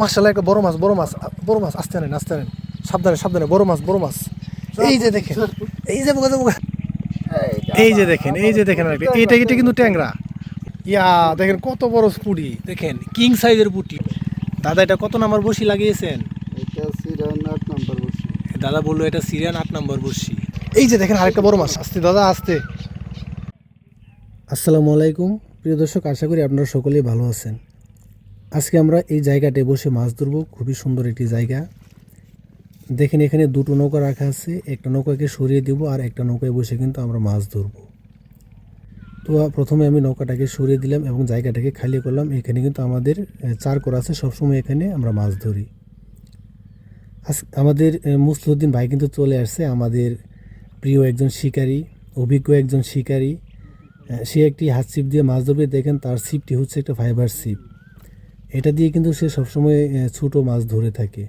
মাসাল্লাহ একটা বড় মাছ বড় মাছ বড় মাছ আসতে আনেন আসতে আনেন। সাবধানে সাবধানে বড় মাছ বড় মাছ। এই যে দেখেন এই যে বোকা বোকা এই যে দেখেন এই যে দেখেন আরেকটা। এইটা এটা কিন্তু ট্যাংরা। ইয়া দেখেন কত বড় পুটি। দেখেন কিং সাইজের পুটি। দাদা এটা কত নাম্বার বসি লাগিয়েছেন? আট নাম্বার বসে দাদা বলল এটা সিরিয়ান আট নম্বর বসি এই যে দেখেন আরেকটা বড় মাছ। আসতে দাদা আসতে। আসসালামু আলাইকুম। প্রিয় দর্শক আশা করি আপনারা সকলেই ভালো আছেন। আজকে আমরা এই জায়গাটায় বসে মাছ ধরবো। খুবই সুন্দর একটি জায়গা। দেখেন, এখানে দুটো নৌকা রাখা আছে। একটা নৌকাকে সরিয়ে দিব আর একটা নৌকায় বসে কিন্তু আমরা মাছ ধরবো। তো প্রথমে আমি নৌকাটাকে সরিয়ে দিলাম এবং জায়গাটাকে খালি করলাম। এখানে কিন্তু আমাদের চার করা আছে। সবসময় এখানে আমরা মাছ ধরি। আজ আমাদের মুসলুদ্দিন ভাই কিন্তু চলে আসছে। আমাদের প্রিয় একজন শিকারী, অভিজ্ঞ একজন শিকারী। সে একটি হাত ছিপ দিয়ে মাছ ধরবে। দেখেন, তার ছিপটি হচ্ছে একটা ফাইবার ছিপ। এটা দিয়ে কিন্তু সে সবসময় ছোটো মাছ ধরে থাকে।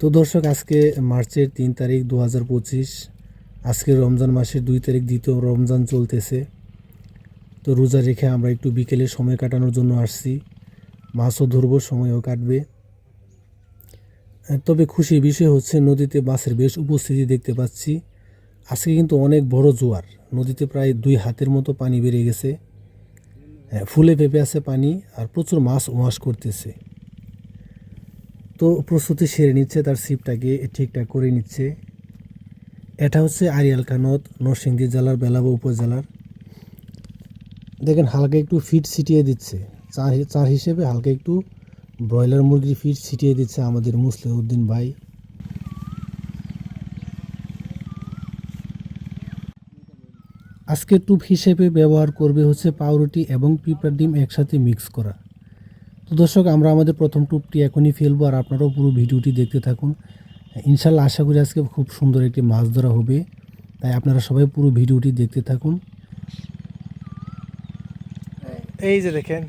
তো দর্শক, আজকে মার্চের তিন তারিখ দু হাজার পঁচিশ, আজকে রমজান মাসের দুই তারিখ দ্বিতীয় রমজান চলতেছে। তো রোজা রেখে আমরা একটু বিকেলে সময় কাটানোর জন্য আসছি। মাছও ধরবো, সময়ও কাটবে। তবে খুশির বিষয় হচ্ছে, নদীতে মাছের বেশ উপস্থিতি দেখতে পাচ্ছি। আজকে কিন্তু অনেক বড় জোয়ার। নদীতে প্রায় দুই হাতের মতো পানি বেড়ে গেছে। ফুলে পেঁপে আছে পানি আর প্রচুর মাছ ওয়াশ করতেছে। তো প্রস্তুতি সেরে নিচ্ছে, তার সিপটাকে ঠিকঠাক করে নিচ্ছে। এটা হচ্ছে আরিয়াল কানত, নরসিংদী জেলার বেলাবা উপজেলার। দেখেন, হালকা একটু ফিট ছিটিয়ে দিচ্ছে। চার চার হিসেবে হালকা একটু ব্রয়লার মুরগির ফিট ছিটিয়ে দিচ্ছে আমাদের মুসলিউদ্দিন ভাই। আজকে টুপ হিসেবে ব্যবহার করবে হচ্ছে পাউরুটি এবং পিঁপড়ার ডিম একসাথে মিক্স করা। তো দর্শক, আমরা আমাদের প্রথম টুপটি এখনই ফেলব আর আপনারাও পুরো ভিডিওটি দেখতে থাকুন। ইনশাল্লাহ আশা করি আজকে খুব সুন্দর একটি মাছ ধরা হবে। তাই আপনারা সবাই পুরো ভিডিওটি দেখতে থাকুন। এই যে দেখেন,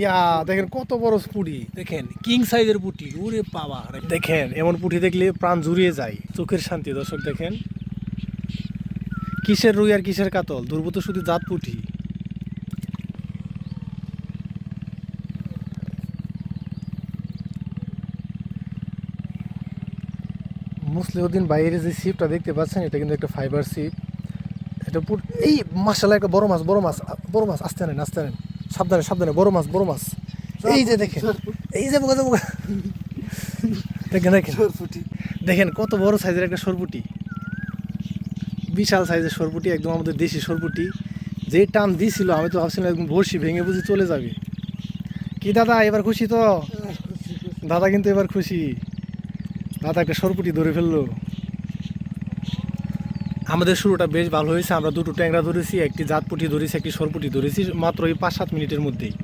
ইয়া, দেখেন কত বড় পুটি। দেখেন কিং সাইজের পুটি। উরে পাওয়া দেখেন, এমন পুটি দেখলে প্রাণ জুড়িয়ে যায়। চোখের শান্তি, দর্শক, দেখেন। কিসের রুই আর কিসের কাতল? দুর্বত শুধু জাত পুটি। মুসলিউদ্দিন বাইরে যে সিপটা দেখতে পাচ্ছেন এটা কিন্তু একটা ফাইবার সিপ এটা পুর এই মাসাল্লাহ একটা বড় মাছ বড় মাছ বড় মাছ আসতে আনেন আসতে আনেন। সাবধানে সাবধানে বড় মাছ বড় মাছ। এই যে দেখেন এই যে দেখেন দেখেন। দেখেন কত বড় সাইজের একটা সরপুটি। বিশাল সাইজের সরপুটি, একদম আমাদের দেশি সরপুটি। যে টান দিছিল, আমি তো ভাবছিলাম একদম বড়শি ভেঙে বুঝি চলে যাবে। কি দাদা, এবার খুশি তো? দাদা কিন্তু এবার খুশি। দাদা একটা সরপুটি ধরে ফেলল। আমাদের শুরুটা বেশ ভালো হয়েছে, আমরা দুটো ট্যাংরা ধরেছি, একটি জাতপুটি ধরেছি, একটি সরপুটি ধরেছি, মাত্র এই পাঁচ সাত মিনিটের মধ্যেই।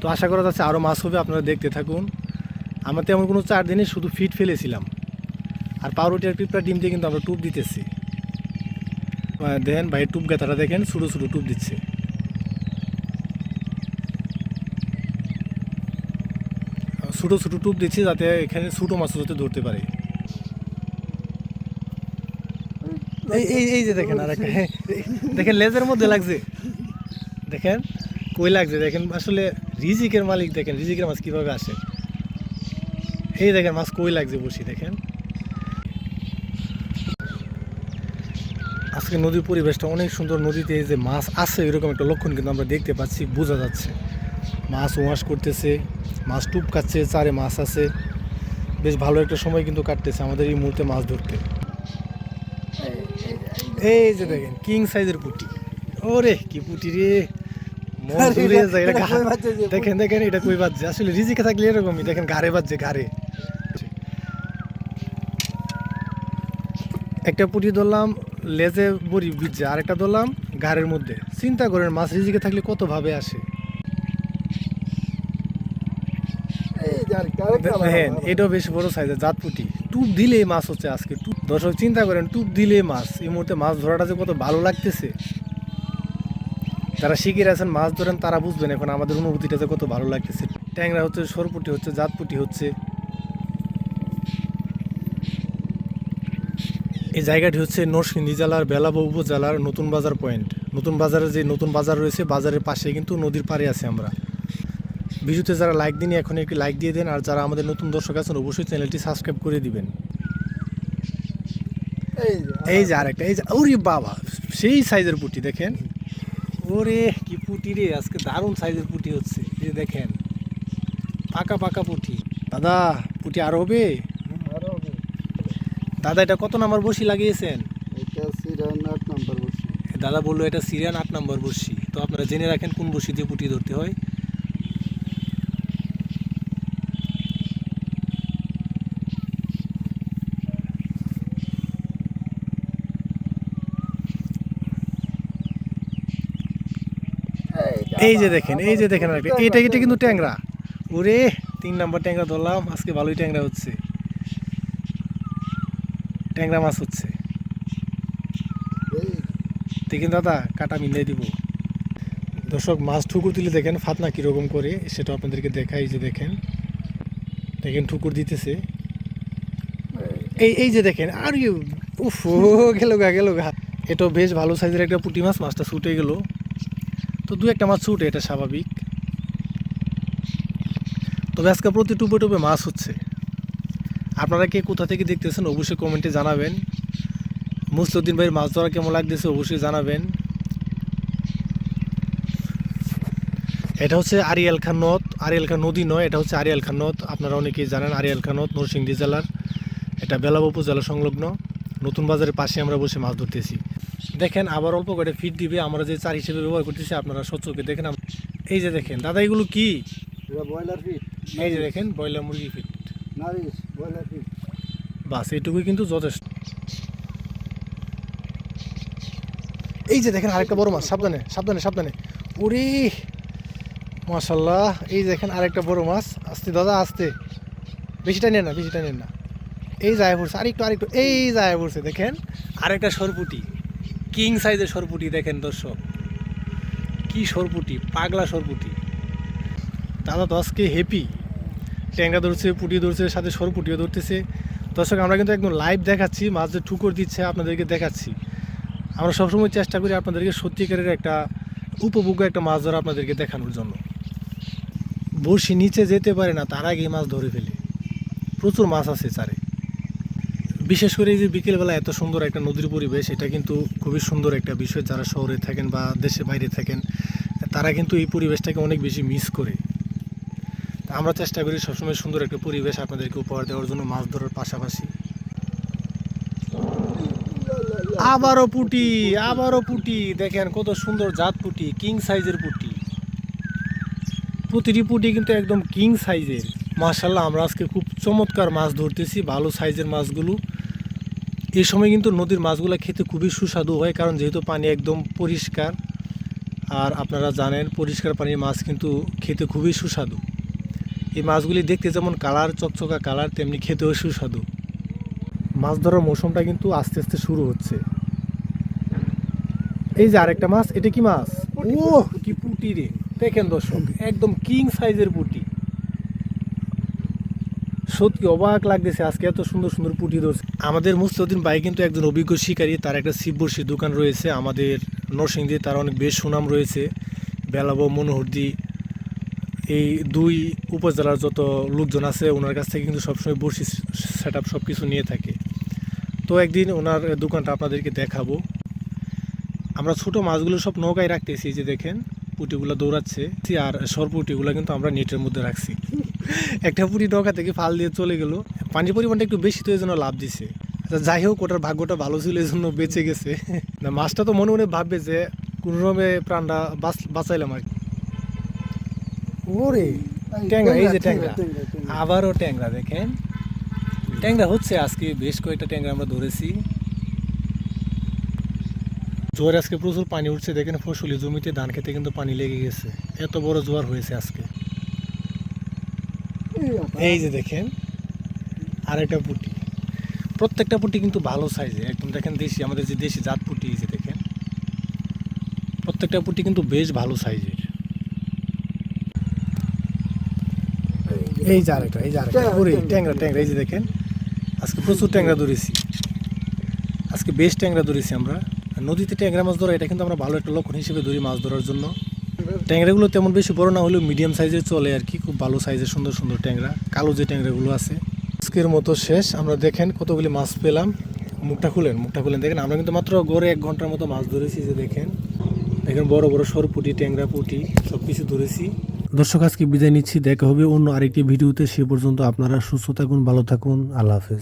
তো আশা করা যাচ্ছে আরও মাছ হবে, আপনারা দেখতে থাকুন। আমরা তেমন কোনো চার দিনে শুধু ফিট ফেলেছিলাম। আর পাউরুটি আর পিঁপড়া ডিম দিয়ে কিন্তু আমরা টুপ দিতেছি। দেখেন ভাই টুপ গাথাটা দেখেন ছোটো ছোটো টুপ দিচ্ছে। ছোটো ছোটো টুপ দিচ্ছি যাতে এখানে ছোটো মাছ যাতে ধরতে পারে। এই এই এই যে দেখেন আর একটা হ্যাঁ, দেখেন লেজের মধ্যে লাগছে। দেখেন কই লাগছে? দেখেন আসলে রিজিকের মালিক দেখেন রিজিকের মাছ কীভাবে আসে? এই দেখেন মাছ কই লাগছে বসি দেখেন। আজকে নদীর পরিবেশটা অনেক সুন্দর। নদীতে যে মাছ আছে এরকম একটা লক্ষণ কিন্তু আমরা দেখতে পাচ্ছি বোঝা যাচ্ছে। মাছ ওয়াশ করতেছে মাছ টুপ খাচ্ছে চারে মাছ আছে। বেশ ভালো একটা সময় কিন্তু কাটতেছে আমাদের এই মুহূর্তে মাছ ধরতে। এই যে দেখেন কিং সাইজের পুটি। ওরে কি পুটি রে। মন জুড়িয়ে যায় এটা দেখেন দেখেন এটা কই বাজছে। আসলে রিজিকে থাকলে এরকমই দেখেন ঘাড়ে বাজছে ঘাড়ে। একটা পুটি ধরলাম লেজে বড়ি বিজছে আরেকটা ধরলাম ঘাড়ের মধ্যে। চিন্তা করেন মাছ রিজিকে থাকলে কত ভাবে আসে? এই যে আরেকটা আরেকটা দেখেন এটাও বেশ বড় সাইজের জাত পুটি। টুপ দিলেই মাছ হচ্ছে আজকে। টুপ দর্শক চিন্তা করেন টুপ দিলেই মাছ। এই মুহূর্তে মাছ ধরাটা যে কত ভালো লাগতেছে। যারা শিখির আছেন মাছ ধরেন তারা বুঝবেন এখন আমাদের অনুভূতিটা যে কত ভালো লাগতেছে। ট্যাংরা হচ্ছে সরপুটি হচ্ছে জাতপুটি হচ্ছে। এই জায়গাটি হচ্ছে নরসিংদী জেলার বেলাবা উপজেলার নতুন বাজার পয়েন্ট। নতুন বাজারের যে নতুন বাজার রয়েছে বাজারের পাশে কিন্তু নদীর পাড়ে আছে আমরা। ভিডিওতে যারা লাইক দিন এখন একটি লাইক দিয়ে দেন আর যারা আমাদের নতুন দর্শক আছেন অবশ্যই চ্যানেলটি সাবস্ক্রাইব করে দিবেন। এই যে এই যে আরেকটা এই যে ওরে বাবা সেই সাইজের পুটি দেখেন। ওরে কি পুটি রে আজকে দারুণ সাইজের পুটি হচ্ছে এই যে দেখেন। পাকা পাকা পুটি। দাদা পুটি আর হবে। দাদা এটা কত নাম্বার বসি লাগিয়েছেন? এটা সিরান আট নাম্বার বসি দাদা বলল এটা সিরিয়ান আট নম্বর বসি তো আপনারা জেনে রাখেন কোন বসি দিয়ে পুটি ধরতে হয়। এই যে দেখেন এই যে দেখেন। এইটা এটা কিন্তু ট্যাংরা। ওরে তিন নাম্বার ট্যাংরা ধরলাম আজকে ভালোই ট্যাংরা হচ্ছে। ট্যাংরা মাছ হচ্ছে। দেখেন দাদা, কাটা মিলিয়ে দিব। দর্শক, মাছ ঠুকুর দিলে দেখেন ফাতনা কীরকম করে, সেটা আপনাদেরকে দেখাই যে দেখেন। দেখেন ঠুকুর দিতেছে। এই এই যে দেখেন, আর ইউ উফ গেল গা গেল গা। এটা বেশ ভালো সাইজের একটা পুঁটি মাছ, মাছটা ছুটে গেল। তো দু একটা মাছ ছুটে, এটা স্বাভাবিক। তবে আজকে প্রতি টুপে টুপে মাছ হচ্ছে। আপনারা কে কোথা থেকে দেখতেছেন অবশ্যই কমেন্টে জানাবেন। মুসলুদ্দিন ভাইয়ের মাছ ধরা কেমন লাগতেছে অবশ্যই জানাবেন। এটা হচ্ছে আরিয়াল খান নদ আরিয়াল খান নদী নয় এটা হচ্ছে আরিয়াল খান নদ। আপনারা অনেকেই জানেন আরিয়াল খান নদ নরসিংদী জেলার। এটা বেলাব উপজেলা সংলগ্ন। নতুন বাজারের পাশে আমরা বসে মাছ ধরতেছি। দেখেন আবার অল্প করে ফিট দিবে। আমরা যে চার হিসেবে ব্যবহার করতেছি আপনারা সচকে দেখেন এই যে দেখেন দাদা এগুলো কি? ব্রয়লার ফিট এই যে দেখেন ব্রয়লার মুরগি ফিট বাস এইটুকুই কিন্তু যথেষ্ট। এই যে দেখেন আরেকটা বড় মাছ সাবধানে সাবধানে সাবধানে। ওরে মাশাল্লাহ এই দেখেন আরেকটা বড় মাছ। আস্তে দাদা আস্তে। বেশিটা নেন না বেশিটা নেন না। এই যায় পড়ছে আরেকটু আরেকটু এই যায় পড়ছে দেখেন। আরেকটা সরপুটি কিং সাইজের সরপুটি দেখেন দর্শক। কি সরপুটি পাগলা সরপুটি। দাদা তো আজকে হ্যাপি ট্যাংরা ধরছে, পুটি ধরছে, সাথে সরপুটিও ধরতেছে। দর্শক, আমরা কিন্তু একদম লাইভ দেখাচ্ছি মাছ যে ঠুকর দিচ্ছে, আপনাদেরকে দেখাচ্ছি। আমরা সবসময় চেষ্টা করি আপনাদেরকে সত্যিকারের একটা উপভোগ্য একটা মাছ ধরা আপনাদেরকে দেখানোর জন্য। বড়শি নিচে যেতে পারে না, তার আগে মাছ ধরে ফেলে। প্রচুর মাছ আছে চারে। বিশেষ করে এই যে বিকেলবেলা এত সুন্দর একটা নদীর পরিবেশ, এটা কিন্তু খুবই সুন্দর একটা বিষয়। যারা শহরে থাকেন বা দেশে বাইরে থাকেন, তারা কিন্তু এই পরিবেশটাকে অনেক বেশি মিস করে। আমরা চেষ্টা করি সবসময় সুন্দর একটা পরিবেশ আপনাদেরকে উপহার দেওয়ার জন্য মাছ ধরার পাশাপাশি। আবারও পুটি আবারও পুটি। দেখেন কত সুন্দর জাত পুটি কিং সাইজের পুটি। প্রতিটি পুটি কিন্তু একদম কিং সাইজের মার্শাল্লাহ আমরা আজকে খুব চমৎকার মাছ ধরতেছি, ভালো সাইজের মাছগুলো। এই সময় কিন্তু নদীর মাছগুলো খেতে খুবই সুস্বাদু হয়, কারণ যেহেতু পানি একদম পরিষ্কার, আর আপনারা জানেন পরিষ্কার পানির মাছ কিন্তু খেতে খুবই সুস্বাদু। এই মাছগুলি দেখতে যেমন কালার চকচকা কালার তেমনি খেতেও সুস্বাদু। মাছ ধরার মৌসুমটা কিন্তু আস্তে আস্তে শুরু হচ্ছে। এই যে আরেকটা মাছ এটা কি মাছ? ও কি পুটি রে। দেখেন দর্শক একদম কিং সাইজের পুটি। সত্যি অবাক লাগতেছে আজকে এত সুন্দর সুন্দর পুটি ধরছে। আমাদের মুস্তাউদ্দিন ভাই কিন্তু একজন অভিজ্ঞ শিকারী তার একটা শিববর্ষীর দোকান রয়েছে আমাদের নরসিংদী তার অনেক বেশ সুনাম রয়েছে। বেলাবো মনোহরদি এই দুই উপজেলার যত লোকজন আছে, ওনার কাছ থেকে কিন্তু সবসময় বড়শি সেট আপ সব কিছু নিয়ে থাকে। তো একদিন ওনার দোকানটা আপনাদেরকে দেখাবো। আমরা ছোট মাছগুলো সব নৌকায় রাখতেছি যে দেখেন, পুটিগুলো দৌড়াচ্ছে। আর সরপুটিগুলো কিন্তু আমরা নেটের মধ্যে রাখছি। একটা পুটি নৌকা থেকে ফাল দিয়ে চলে গেল। পানির পরিমাণটা একটু বেশি তো এই জন্য লাভ দিছে। আচ্ছা যাই হোক, ওটার ভাগ্যটা ভালো ছিল এই জন্য বেঁচে গেছে। মাছটা তো মনে মনে ভাববে যে কোনোরকমে প্রাণটা বাঁচ- বাঁচাইলাম আর কি। ওরে ট্যাংরা এই যে ট্যাংরা আবারও ট্যাংরা দেখেন। ট্যাংরা হচ্ছে আজকে বেশ কয়েকটা ট্যাংরা আমরা ধরেছি। জোয়ার আজকে প্রচুর পানি উঠছে দেখেন ফসলি জমিতে ধান খেতে কিন্তু পানি লেগে গেছে। এত বড় জোয়ার হয়েছে আজকে। এই যে দেখেন আরেকটা পুটি। প্রত্যেকটা পুটি কিন্তু ভালো সাইজে একদম দেখেন দেশি আমাদের যে দেশি জাত পুটি এই যে দেখেন। প্রত্যেকটা পুটি কিন্তু বেশ ভালো সাইজের এই যে আরেকটা এই যে আরেকটা ট্যাংরা। ট্যাংরা। ট্যাংরা এই যে দেখেন আজকে প্রচুর ট্যাংরা ধরেছি। আজকে বেশ ট্যাংরা ধরেছি আমরা। নদীতে ট্যাংরা মাছ ধরা এটা কিন্তু আমরা ভালো একটা লক্ষণ হিসেবে ধরি মাছ ধরার জন্য। ট্যাংরাগুলো তেমন বেশি বড় না হলেও মিডিয়াম সাইজের চলে আর কি খুব ভালো সাইজের সুন্দর সুন্দর ট্যাংরা কালো যে ট্যাংরাগুলো আছে। আজকের মতো শেষ আমরা দেখেন কতগুলি মাছ পেলাম। মুখটা খুলেন মুখটা খুলেন দেখেন আমরা কিন্তু মাত্র গড়ে এক ঘণ্টার মতো মাছ ধরেছি যে দেখেন। দেখেন বড় বড় সরপুটি ট্যাংরা পুটি সব কিছু ধরেছি। দর্শক, আজকে বিদায় নিচ্ছি। দেখা হবে অন্য আরেকটি ভিডিওতে। সে পর্যন্ত আপনারা সুস্থ থাকুন, ভালো থাকুন। আল্লাহ হাফেজ।